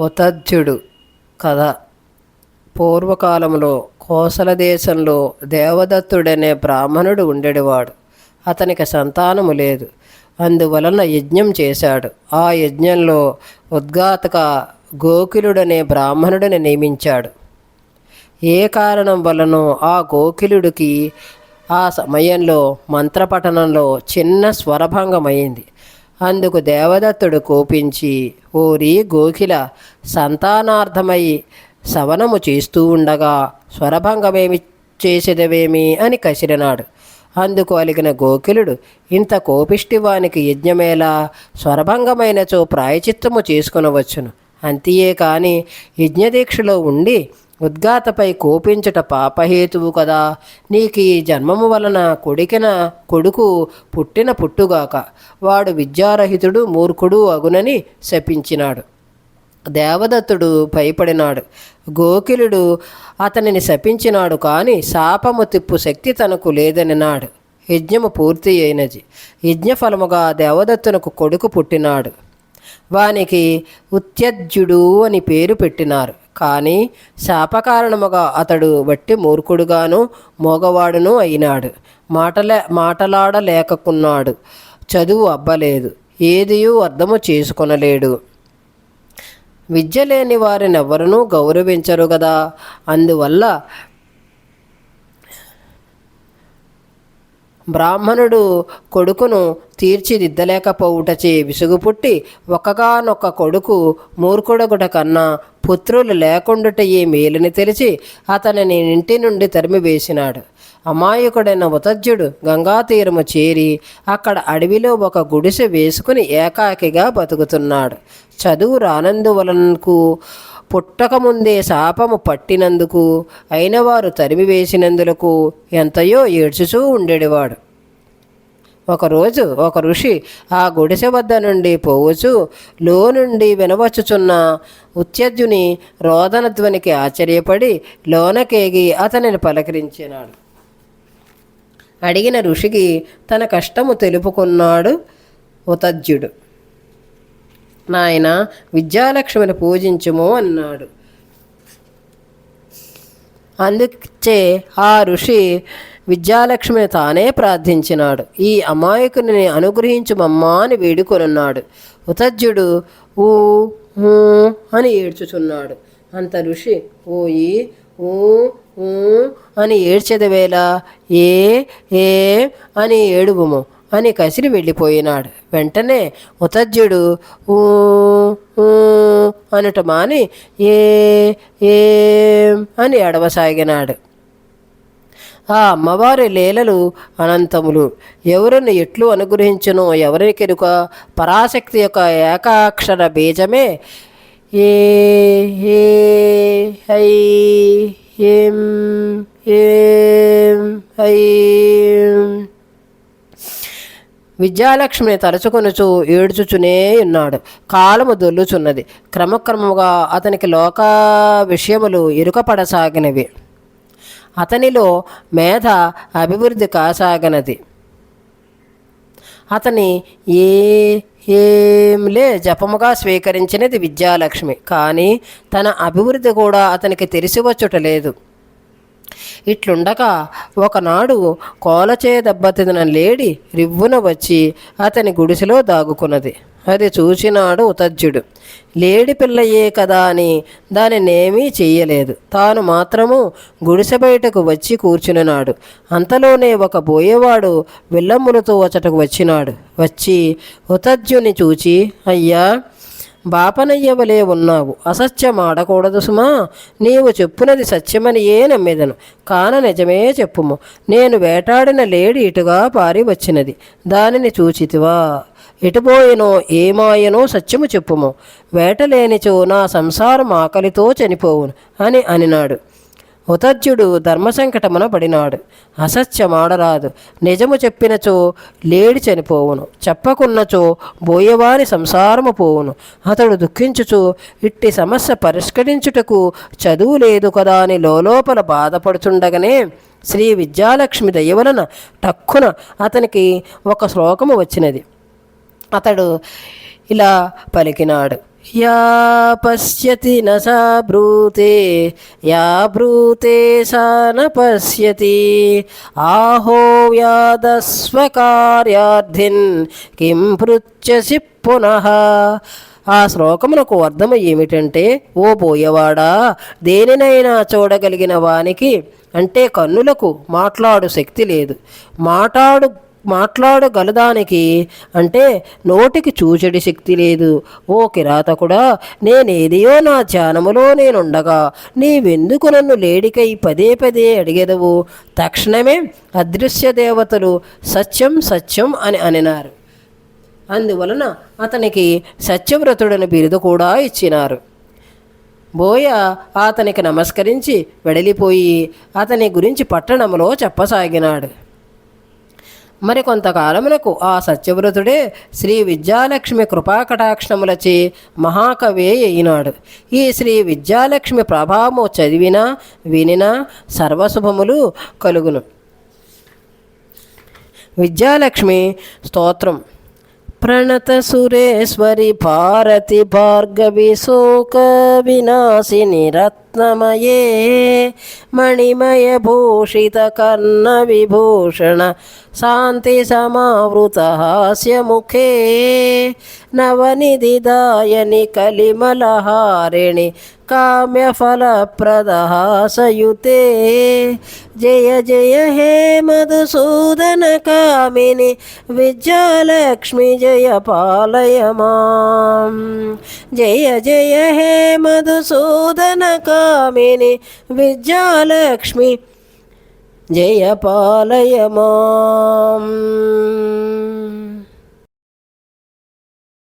ఉతజ్జుడు కథ. పూర్వకాలంలో కోసల దేశంలో దేవదత్తుడనే బ్రాహ్మణుడు ఉండేవాడు. అతనికి సంతానము లేదు. అందువలన యజ్ఞం చేశాడు. ఆ యజ్ఞంలో ఉద్ఘాతక గోకులుడనే బ్రాహ్మణుడిని నియమించాడు. ఏ కారణం వలనో ఆ గోకిలుడికి ఆ సమయంలో మంత్రపఠనంలో చిన్న స్వరభంగమైంది. అందుకు దేవదత్తుడు కోపించి ఓరి గోకిల సంతానార్థమై సవనము చేస్తూ ఉండగా స్వరభంగమేమి చేసేదవేమి? అని కసిరినాడు. అందుకు అలిగిన గోకిలుడు ఇంత కోపిష్టివానికి యజ్ఞమేలా స్వరభంగమైనచో ప్రాయచిత్తము చేసుకునవచ్చును. అంతియే కాని యజ్ఞదీక్షలో ఉండి ఉద్గాతపై కోపించుట పాపహేతువు కదా. నీకు ఈ జన్మము వలన కొడికిన కొడుకు పుట్టిన పుట్టుగాక. వాడు విద్యారహితుడు మూర్ఖుడు అగునని శపించినాడు. దేవదత్తుడు భయపడినాడు. గోకిలుడు అతనిని శపించినాడు కానీ శాపము తిప్పు శక్తి తనకు లేదనినాడు. యజ్ఞము పూర్తి అయినది. యజ్ఞఫలముగా దేవదత్తునకు కొడుకు పుట్టినాడు. వానికి ఉత్యజ్యుడు అని పేరు పెట్టినారు. కానీ శాపకారణముగా అతడు బట్టి మూర్ఖుడుగాను మోగవాడును అయినాడు. మాటలే మాటలాడలేకున్నాడు చదువు అబ్బలేదు. ఏదియూ అర్థము చేసుకొనలేడు. విద్య లేని వారిని గౌరవించరు కదా అందువల్ల బ్రాహ్మణుడు కొడుకును తీర్చిదిద్దలేకపోవుటచే విసుగు పుట్టి ఒక్కగానొక్క కొడుకు మూర్ఖుడగుట కన్నా పుత్రులు లేకుండుటయే మేలుని తెలిసి అతనిని ఇంటి నుండి తరిమివేసినాడు. అమాయకుడైన ఉతజ్జుడు గంగా తీరము చేరి అక్కడ అడవిలో ఒక గుడిసె వేసుకుని ఏకాకిగా బతుకుతున్నాడు. చదువు రానందువలనకు పుట్టకముందే శాపము పట్టినందుకు అయినవారు తరిమివేసినందులకు ఎంతయో ఏడ్చుచూ ఉండేవాడు ఒకరోజు ఒక ఋషి ఆ గుడిసె వద్ద నుండి పోవచ్చు. లో నుండి వినవచ్చుచున్న ఉత్యజ్జుని రోదన ధ్వనికి ఆశ్చర్యపడి లోనకేగి అతనిని పలకరించినాడు. అడిగిన ఋషికి తన కష్టము తెలుపుకున్నాడు ఉతజ్యుడు నాయన విద్యాలక్ష్మిని పూజించుము అన్నాడు. అందుచే ఆ ఋషి విద్యాలక్ష్మిని తానే ప్రార్థించినాడు. ఈ అమాయకుని అనుగ్రహించుమమ్మా అని వేడుకొనున్నాడు. ఉతజ్యుడు ఊ ఊ అని ఏడ్చుచున్నాడు. అంత ఋషి ఓయి ఊ ఊ అని ఏడ్చెదవేళ ఏ ఏ అని ఏడుగుము అని కసిరి వెళ్ళిపోయినాడు. వెంటనే ఉతజ్యుడు ఊ ఊ అనుట మాని ఏ ఏం అని ఎడవసాగినాడు ఆ అమ్మవారి లీలలు అనంతములు. ఎవరిని ఎట్లు అనుగ్రహించునో? ఎవరికెనుక పరాశక్తి యొక్క ఏకాక్షర బీజమే ఏ ఏ ఐ ఏం ఏం హై విద్యాలక్ష్మిని తలుచుకొనుచు ఏడ్చుచునే ఉన్నాడు. కాలము దొల్లుచున్నది. క్రమక్రమముగా అతనికి లోక విషయములు ఇరుకపడసాగినవి. అతనిలో మేధ అభివృద్ధి కాసాగినది. అతని ఏ ఏంలే జపముగా స్వీకరించినది విద్యాలక్ష్మి. కానీ తన అభివృద్ధి కూడా అతనికి తెలిసి వచ్చుట లేదు. ఇట్లుండగా ఒకనాడు కోలచే దెబ్బతిన లేడి రివ్వున వచ్చి అతని గుడిసెలో దాగుకున్నది. అది చూచినాడు ఉతజ్జుడు. లేడి పిల్లయే కదా అని దానినేమీ చెయ్యలేదు. తాను మాత్రము గుడిసె బయటకు వచ్చి కూర్చునినాడు. అంతలోనే ఒక బోయేవాడు విల్లమ్ములతో వచ్చటకు వచ్చినాడు. వచ్చి ఉతజ్జుని చూచి అయ్యా బాపనయ్యవలే ఉన్నావు. అసత్యం ఆడకూడదు సుమా. నీవు చెప్పునది సత్యమనియే నమ్మేదను. నమ్మెదను కాన నిజమే చెప్పుము. నేను వేటాడిన లేడి ఇటుగా పారి వచ్చినది. దానిని చూచితివా. ఎటుపోయినో ఏమాయనో సత్యము చెప్పుము. వేటలేనిచో నా సంసారం ఆకలితో చనిపోవును అని అనినాడు. ఉతజ్యుడు ధర్మసంకటమున పడినాడు. అసత్యమాడరాదు. నిజము చెప్పినచో లేడి చనిపోవును. చెప్పకున్నచో బోయవాని సంసారము పోవును. అతడు దుఃఖించుచు ఇట్టి సమస్య పరిష్కరించుటకు చదువు లేదు కదా అని లోపల బాధపడుతుండగానే శ్రీ విద్యాలక్ష్మి దయవలన టక్కున అతనికి ఒక శ్లోకము వచ్చినది. అతడు ఇలా పలికినాడు. या पश्यति न सा ब्रूते या ब्रूते सा न पश्यति आहो వ్యాధస్వకార్యార్థిన్ కిం పృచ్చసి పునః ఆ శ్లోకమునకు అర్థం ఏమిటంటే ఓ పోయేవాడా దేనినైనా చూడగలిగిన వానికి అంటే కన్నులకు మాట్లాడు శక్తి లేదు మాట్లాడు మాట్లాడగలదానికి? అంటే నోటికి చూచడి శక్తి లేదు. ఓ కిరాతకుడా నేనేదియో నా ధ్యానములో నేనుండగా నీవెందుకు నన్ను లేడికై పదే పదే అడిగెదవు? తక్షణమే అదృశ్య దేవతలు సత్యం సత్యం అని అనినారు. అందువలన అతనికి సత్యవ్రతుడని బిరుదు కూడా ఇచ్చినారు. బోయ అతనికి నమస్కరించి వెడలిపోయి అతని గురించి పట్టణంలో చెప్పసాగినాడు. మరి కొంతకాలమునకు ఆ సత్యవ్రతుడే శ్రీ విద్యాలక్ష్మి కృపాకటాక్షములచే మహాకవి అయినాడు. ఈ శ్రీ విద్యాలక్ష్మి ప్రభావము చదివినా వినినా సర్వశుభములు కలుగును. విద్యాలక్ష్మి స్తోత్రం. ప్రణత సురేశ్వరి భారతి భార్గవి శోక వినాశిని రత్నమయే మణిమయ భూషిత కర్ణ విభూషణ శాంతి సమావృత హాస్యముఖే నవనిధిదాయని కలిమలహారిణి కామ్యఫలప్రదహాసయుతే జయ జయ హే మధుసూదన కామిని విద్యాలక్ష్మి జయ కామిని విద్యాలక్ష్మి. జయ